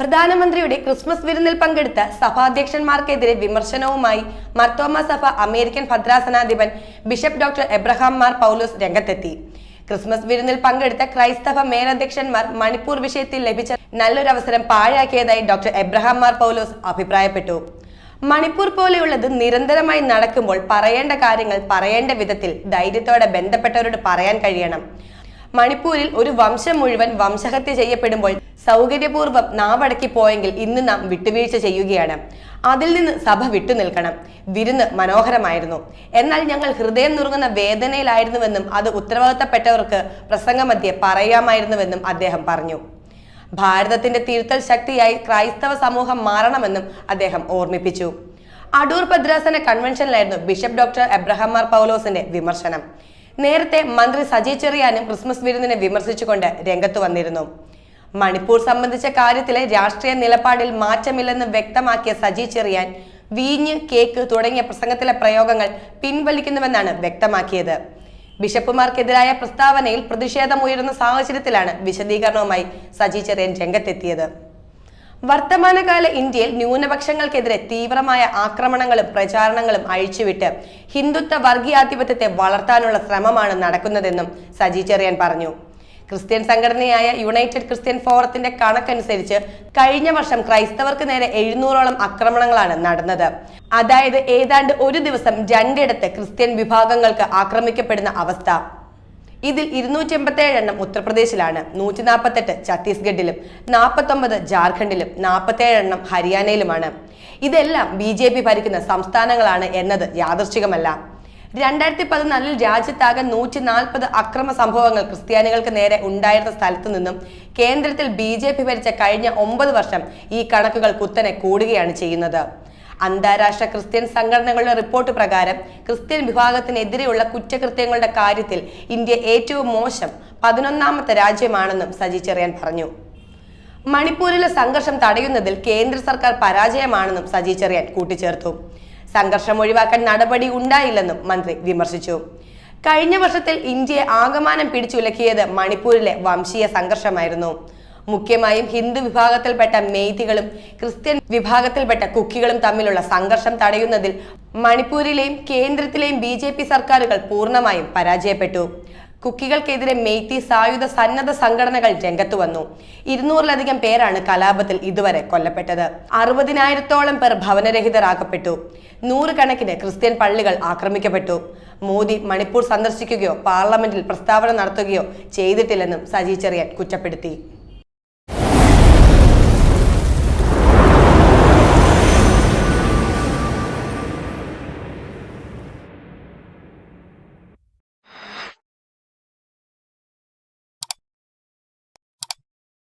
പ്രധാനമന്ത്രിയുടെ ക്രിസ്മസ് വിരുന്നിൽ പങ്കെടുത്ത സഭാധ്യക്ഷന്മാർക്കെതിരെ വിമർശനവുമായി മർത്തോമ സഭ അമേരിക്കൻ ഭദ്രാസനാധിപൻ ബിഷപ്പ് ഡോക്ടർ എബ്രഹാം മാർ പൗലോസ് രംഗത്തെത്തി. ക്രിസ്മസ് വിരുന്നിൽ പങ്കെടുത്ത ക്രൈസ്തവ മേലധ്യക്ഷന്മാർ മണിപ്പൂർ വിഷയത്തിൽ ലഭിച്ച നല്ലൊരു അവസരം പാഴാക്കിയതായി ഡോക്ടർ എബ്രഹാം മാർ പൗലോസ് അഭിപ്രായപ്പെട്ടു. മണിപ്പൂർ പോലെയുള്ളത് നിരന്തരമായി നടക്കുമ്പോൾ പറയേണ്ട കാര്യങ്ങൾ പറയേണ്ട വിധത്തിൽ ധൈര്യത്തോടെ ബന്ധപ്പെട്ടവരോട് പറയാൻ കഴിയണം. മണിപ്പൂരിൽ ഒരു വംശം മുഴുവൻ വംശഹത്യ ചെയ്യപ്പെടുമ്പോൾ സൗകര്യപൂർവം നാവടക്കി പോയെങ്കിൽ ഇന്ന് നാം വിട്ടുവീഴ്ച ചെയ്യുകയാണ്. അതിൽ നിന്ന് സഭ വിട്ടുനിൽക്കണം വിരുന്ന് മനോഹരമായിരുന്നു. എന്നാൽ ഞങ്ങൾ ഹൃദയം നുറുങ്ങുന്ന വേദനയിലായിരുന്നുവെന്നും അത് ഉത്തരവാദിത്തപ്പെട്ടവർക്ക് പ്രസംഗമധ്യേ പറയാമായിരുന്നുവെന്നും അദ്ദേഹം പറഞ്ഞു. ഭാരതത്തിന്റെ തിരുത്തൽ ശക്തിയായി ക്രൈസ്തവ സമൂഹം മാറണമെന്നും അദ്ദേഹം ഓർമ്മിപ്പിച്ചു. അടൂർ ഭദ്രാസന കൺവെൻഷനിലായിരുന്നു ബിഷപ്പ് ഡോക്ടർ എബ്രഹാം മാർ പൗലോസിന്റെ വിമർശനം. നേരത്തെ മന്ത്രി സജി ചെറിയാനും ക്രിസ്മസ് വിരുന്നിനെ വിമർശിച്ചുകൊണ്ട് രംഗത്ത് വന്നിരുന്നു. മണിപ്പൂർ സംബന്ധിച്ച കാര്യത്തിലെ രാഷ്ട്രീയ നിലപാടിൽ മാറ്റമില്ലെന്ന് വ്യക്തമാക്കിയ സജി ചെറിയാൻ വീഞ്ഞ് കേക്ക് തുടങ്ങിയ പ്രസംഗത്തിലെ പ്രയോഗങ്ങൾ പിൻവലിക്കുന്നുവെന്നാണ് വ്യക്തമാക്കിയത്. ബിഷപ്പുമാർക്കെതിരായ പ്രസ്താവനയിൽ പ്രതിഷേധം പ്രതിഷേധമുയരുന്ന സാഹചര്യത്തിലാണ് വിശദീകരണവുമായി സജി ചെറിയൻ രംഗത്തെത്തിയത്. വർത്തമാനകാല ഇന്ത്യയിൽ ന്യൂനപക്ഷങ്ങൾക്കെതിരെ തീവ്രമായ ആക്രമണങ്ങളും പ്രചാരണങ്ങളും അഴിച്ചുവിട്ട് ഹിന്ദുത്വ വർഗീയാധിപത്യത്തെ വളർത്താനുള്ള ശ്രമമാണ് നടക്കുന്നതെന്നും സജി ചെറിയാൻ പറഞ്ഞു. ക്രിസ്ത്യൻ സംഘടനയായ യുണൈറ്റഡ് ക്രിസ്ത്യൻ ഫോറത്തിന്റെ കണക്കനുസരിച്ച് കഴിഞ്ഞ വർഷം ക്രൈസ്തവർക്ക് നേരെ എഴുന്നൂറോളം ആക്രമണങ്ങളാണ് നടന്നത്. അതായത് ഏതാണ്ട് ഒരു ദിവസം രണ്ടിടത്ത് ക്രിസ്ത്യൻ വിഭാഗങ്ങൾക്ക് ആക്രമിക്കപ്പെടുന്ന അവസ്ഥ. ഇതിൽ ഇരുന്നൂറ്റി എൺപത്തേഴ് എണ്ണം ഉത്തർപ്രദേശിലാണ് നൂറ്റി നാൽപ്പത്തെട്ട് ഛത്തീസ്ഗഡിലും നാൽപ്പത്തൊമ്പത് ജാർഖണ്ഡിലും നാൽപ്പത്തേഴ് എണ്ണം ഹരിയാനയിലുമാണ്. ഇതെല്ലാം ബി ജെ പി ഭരിക്കുന്ന സംസ്ഥാനങ്ങളാണ് എന്നത് യാദർച്ഛികമല്ല രണ്ടായിരത്തി പതിനാലിൽ രാജ്യത്താകെ നൂറ്റി നാൽപ്പത് അക്രമ സംഭവങ്ങൾ ക്രിസ്ത്യാനികൾക്ക് നേരെ ഉണ്ടായിരുന്ന സ്ഥലത്തു നിന്നും കേന്ദ്രത്തിൽ ബി ഭരിച്ച കഴിഞ്ഞ ഒമ്പത് വർഷം ഈ കണക്കുകൾ കുത്തനെ കൂടുകയാണ് ചെയ്യുന്നത്. അന്താരാഷ്ട്ര ക്രിസ്ത്യൻ സംഘടനകളുടെ റിപ്പോർട്ട് പ്രകാരം ക്രിസ്ത്യൻ വിഭാഗത്തിനെതിരെയുള്ള കുറ്റകൃത്യങ്ങളുടെ കാര്യത്തിൽ ഇന്ത്യ ഏറ്റവും മോശം പതിനൊന്നാമത്തെ രാജ്യമാണെന്നും സജി ചെറിയാൻ പറഞ്ഞു. മണിപ്പൂരിലെ സംഘർഷം തടയുന്നതിൽ കേന്ദ്ര സർക്കാർ പരാജയമാണെന്നും സജി ചെറിയാൻ കൂട്ടിച്ചേർത്തു. സംഘർഷം ഒഴിവാക്കാൻ നടപടി ഉണ്ടായില്ലെന്നും മന്ത്രി വിമർശിച്ചു. കഴിഞ്ഞ വർഷത്തിൽ ഇന്ത്യയെ ആകമാനം പിടിച്ചുലക്കിയത് മണിപ്പൂരിലെ വംശീയ സംഘർഷമായിരുന്നു. മുഖ്യമായും ഹിന്ദു വിഭാഗത്തിൽപ്പെട്ട മെയ്തികളും ക്രിസ്ത്യൻ വിഭാഗത്തിൽപ്പെട്ട കുക്കികളും തമ്മിലുള്ള സംഘർഷം തടയുന്നതിൽ മണിപ്പൂരിലെയും കേന്ദ്രത്തിലെയും ബി ജെ പി സർക്കാരുകൾ പൂർണമായും പരാജയപ്പെട്ടു. കുക്കികൾക്കെതിരെ മെയ്ത്തി സായുധ സന്നദ്ധ സംഘടനകൾ രംഗത്തു വന്നു. ഇരുന്നൂറിലധികം പേരാണ് കലാപത്തിൽ ഇതുവരെ കൊല്ലപ്പെട്ടത്. അറുപതിനായിരത്തോളം പേർ ഭവനരഹിതരാക്കപ്പെട്ടു. നൂറുകണക്കിന് ക്രിസ്ത്യൻ പള്ളികൾ ആക്രമിക്കപ്പെട്ടു. മോദി മണിപ്പൂർ സന്ദർശിക്കുകയോ പാർലമെന്റിൽ പ്രസ്താവന നടത്തുകയോ ചെയ്തിട്ടില്ലെന്നും സജി ചെറിയാൻ കുറ്റപ്പെടുത്തി.